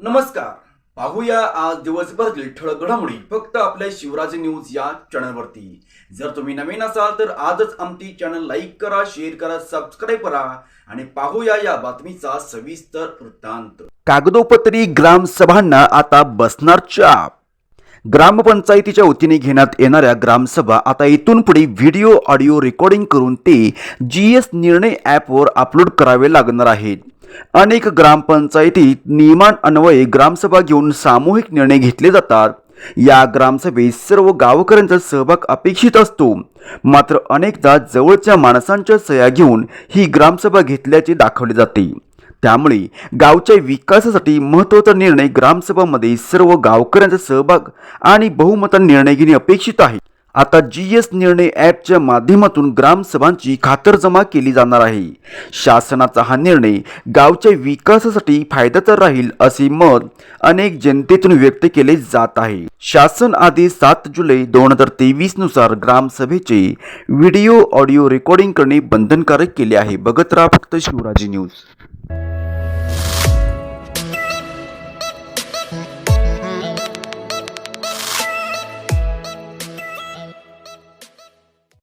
नमस्कार. पाहूया आज दिवसभरातील ठळक घडामोडी. फक्त आपल्या शिवराज न्यूज या चॅनलवरती. जर तुम्ही नवीन असाल तर आजच आमची चॅनल लाईक करा शेअर करा सबस्क्राईब करा आणि पाहूया या बातमीचा सविस्तर वृत्तांत. कागदोपत्री ग्रामसभांना आता बसणार चाप. ग्रामपंचायतीच्या वतीने घेण्यात येणाऱ्या ग्रामसभा आता इथून पुढे व्हिडिओ ऑडिओ रेकॉर्डिंग करून ते जी एस निर्णय ॲपवर अपलोड करावे लागणार आहेत. अनेक ग्रामपंचायतीत नियमांन्वये ग्रामसभा घेऊन सामूहिक निर्णय घेतले जातात. या ग्रामसभेत सर्व गावकऱ्यांचा सहभाग अपेक्षित असतो. मात्र अनेकदा जवळच्या माणसांच्या सह्या घेऊन ही ग्रामसभा घेतल्याचे दाखवले जाते. त्यामुळे गावच्या विकासासाठी महत्त्वाचा निर्णय ग्रामसभामध्ये सर्व गावकऱ्यांचा सहभाग आणि बहुमतान निर्णय घेणे अपेक्षित आहे. आता जी एस निर्णय ॲपच्या माध्यमातून ग्रामसभांची खातरजमा केली जाणार आहे. शासनाचा हा निर्णय गावच्या विकासासाठी फायद्याचा राहील असे मत अनेक जनतेतून व्यक्त केले जात आहे. शासन आधी सात जुलै दोन हजार तेवीसनुसार ग्रामसभेचे व्हिडिओ ऑडिओ रेकॉर्डिंग करणे बंधनकारक केले आहे. बघत राहा फक्त शिवराजी न्यूज.